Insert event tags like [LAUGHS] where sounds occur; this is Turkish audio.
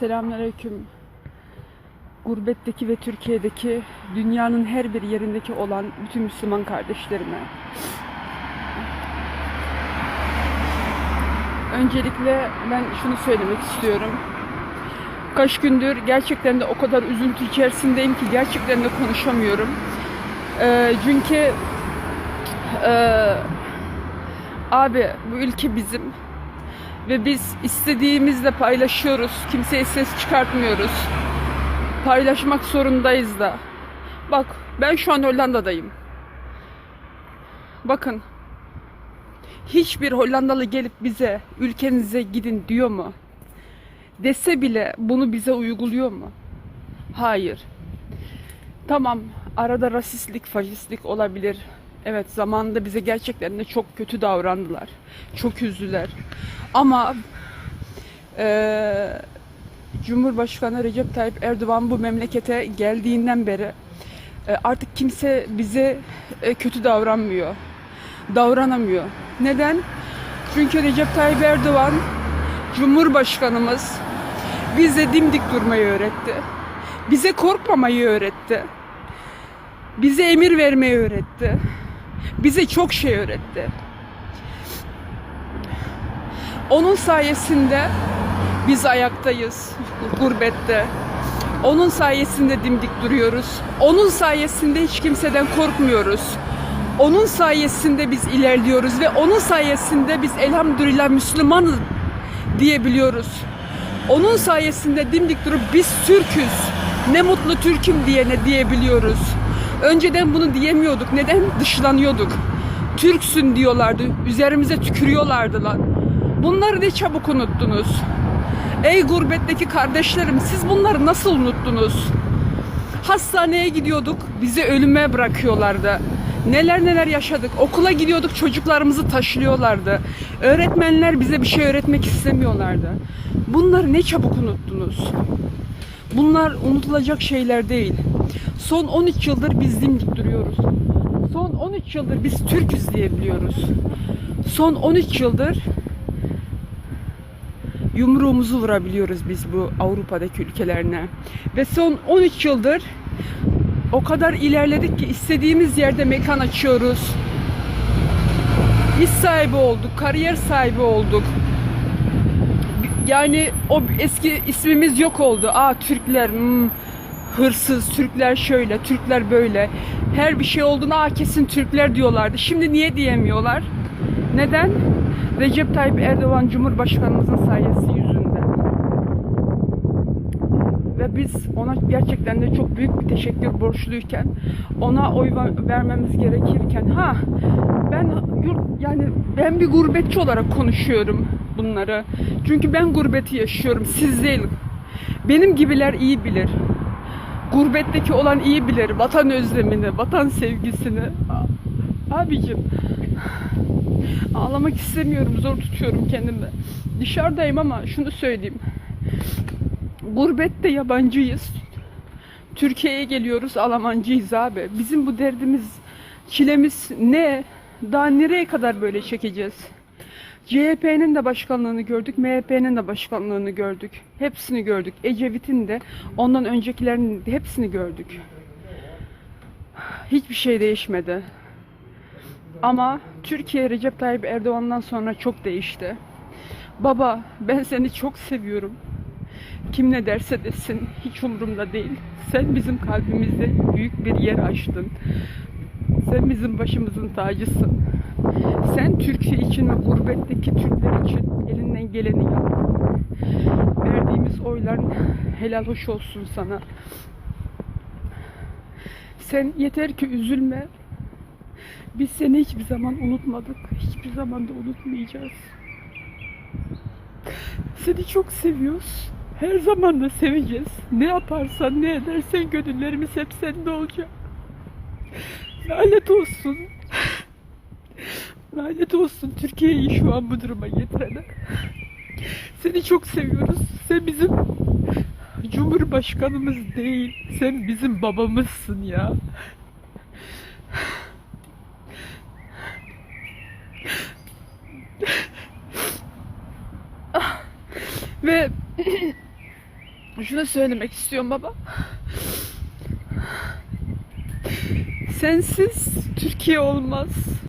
Selamünaleyküm. Gurbetteki ve Türkiye'deki dünyanın her bir yerindeki olan bütün Müslüman kardeşlerime. Öncelikle ben şunu söylemek istiyorum. Kaç gündür gerçekten de o kadar üzüntü içerisindeyim ki gerçekten de konuşamıyorum. Ee, çünkü ee, abi bu ülke bizim ve biz istediğimizle paylaşıyoruz. Kimseye ses çıkartmıyoruz. Paylaşmak zorundayız da. Bak ben şu an Hollanda'dayım. Bakın. Hiçbir Hollandalı gelip bize ülkenize gidin diyor mu? Dese bile bunu bize uyguluyor mu? Hayır. Tamam arada rasistlik, faşistlik olabilir. Evet zamanında bize gerçekten de çok kötü davrandılar. Çok üzdüler. Ama eee, Cumhurbaşkanı Recep Tayyip Erdoğan bu memlekete geldiğinden beri e, artık kimse bize e, kötü davranmıyor. Davranamıyor. Neden? Çünkü Recep Tayyip Erdoğan Cumhurbaşkanımız bize dimdik durmayı öğretti. Bize korkmamayı öğretti. Bize emir vermeyi öğretti. Bize çok şey öğretti. Onun sayesinde biz ayaktayız [LAUGHS] gurbette. Onun sayesinde dimdik duruyoruz. Onun sayesinde hiç kimseden korkmuyoruz. Onun sayesinde biz ilerliyoruz ve onun sayesinde biz elhamdülillah Müslümanız diyebiliyoruz. Onun sayesinde dimdik durup biz Türküz. Ne mutlu Türk'üm diyene diyebiliyoruz. Önceden bunu diyemiyorduk. Neden? Dışlanıyorduk. Türksün diyorlardı. Üzerimize tükürüyorlardı lan. Bunları ne çabuk unuttunuz. Ey gurbetteki kardeşlerim siz bunları nasıl unuttunuz? Hastaneye gidiyorduk bizi ölüme bırakıyorlardı. Neler neler yaşadık. Okula gidiyorduk çocuklarımızı taşlıyorlardı. Öğretmenler bize bir şey öğretmek istemiyorlardı. Bunları ne çabuk unuttunuz. Bunlar unutulacak şeyler değil. Son 13 yıldır biz dimdik duruyoruz. Son 13 yıldır biz Türküz diyebiliyoruz. Son 13 yıldır yumruğumuzu vurabiliyoruz biz bu Avrupa'daki ülkelerine. Ve son 13 yıldır o kadar ilerledik ki istediğimiz yerde mekan açıyoruz. İş sahibi olduk, kariyer sahibi olduk. Yani o eski ismimiz yok oldu. Aa Türkler hmm, hırsız, Türkler şöyle, Türkler böyle. Her bir şey olduğuna aa kesin Türkler diyorlardı. Şimdi niye diyemiyorlar? Neden? Recep Tayyip Erdoğan Cumhurbaşkanımızın sayesi yüzünden. Ve biz ona gerçekten de çok büyük bir teşekkür borçluyken, ona oy ver- vermemiz gerekirken, ha ben yurt yani ben bir gurbetçi olarak konuşuyorum bunları. Çünkü ben gurbeti yaşıyorum, siz değil. Benim gibiler iyi bilir. Gurbetteki olan iyi bilir. Vatan özlemini, vatan sevgisini. Abicim Ağlamak istemiyorum, zor tutuyorum kendimi. Dışarıdayım ama şunu söyleyeyim. Gurbette yabancıyız. Türkiye'ye geliyoruz, Almancıyız abi. Bizim bu derdimiz, çilemiz ne? Daha nereye kadar böyle çekeceğiz? CHP'nin de başkanlığını gördük, MHP'nin de başkanlığını gördük. Hepsini gördük. Ecevit'in de, ondan öncekilerin de hepsini gördük. Hiçbir şey değişmedi. Ama Türkiye Recep Tayyip Erdoğan'dan sonra çok değişti. Baba ben seni çok seviyorum. Kim ne derse desin hiç umurumda değil. Sen bizim kalbimizde büyük bir yer açtın. Sen bizim başımızın tacısın. Sen Türkiye için ve gurbetteki Türkler için elinden geleni yap. Verdiğimiz oyların helal hoş olsun sana. Sen yeter ki üzülme. Biz seni hiçbir zaman unutmadık. Hiçbir zaman da unutmayacağız. Seni çok seviyoruz. Her zaman da seveceğiz. Ne yaparsan ne edersen gönüllerimiz hep sende olacak. Lanet olsun. Lanet olsun Türkiye'yi şu an bu duruma getirene. Seni çok seviyoruz. Sen bizim Cumhurbaşkanımız değil. Sen bizim babamızsın ya. Ve Şunu söylemek istiyorum baba. Sensiz Türkiye olmaz.